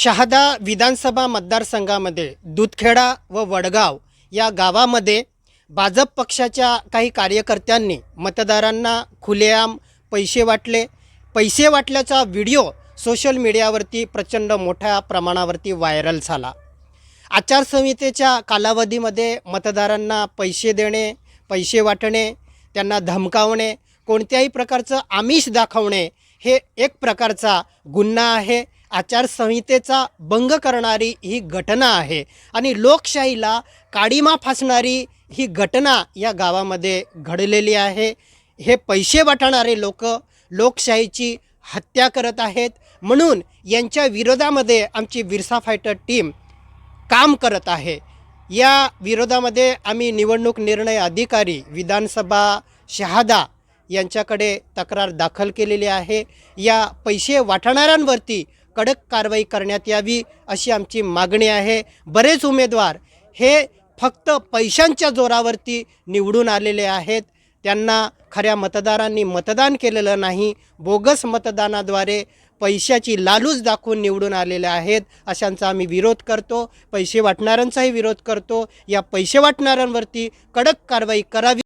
शहादा विधानसभा मतदारसंघामध्ये दूधखेडा व वडगाव या गावामध्ये भाजप पक्षाच्या काही कार्यकर्त्यांनी मतदारांना खुलेआम पैसे वाटले. पैसे वाटल्याचा व्हिडिओ सोशल मीडियावरती प्रचंड मोठ्या प्रमाणावरती व्हायरल झाला. आचारसंहितेच्या कालावधीमध्ये मतदारांना पैसे देणे पैसे वाटणे त्यांना धमकावणे कोणत्याही प्रकारचं आमिष दाखवणे हे एक प्रकारचा गुन्हा आहे. आचारसंहितेचा भंग करणारी ही घटना आहे आणि लोकशाहीला काडीमा फासणारी ही घटना या गावामध्ये घडलेली आहे. हे पैसे वाटणारे लोक लोकशाहीची हत्या करत आहेत म्हणून यांच्या विरोधामध्ये आमची विरसा फायटर टीम काम करत आहे. या विरोधामध्ये आम्ही निवडणूक निर्णय अधिकारी विधानसभा शहादा यांच्याकडे तक्रार दाखल केलेली आहे. या पैसे वाटणाऱ्यांवरती कडक कारवाई करण्यात यावी अशी आमची मागणी आहे. बरेच उमेदवार हे फक्त पैशांच्या जोरावरती निवडून आलेले आहेत. त्यांना खऱ्या मतदारांनी मतदान केलेलं नाही. बोगस मतदानाद्वारे पैशाची लालूच दाखवून निवडून आलेले आहेत अशांचा आम्ही विरोध करतो. पैसे वाटणाऱ्यांचाही विरोध करतो. या पैसे वाटणाऱ्यांवरती कडक कारवाई करावी.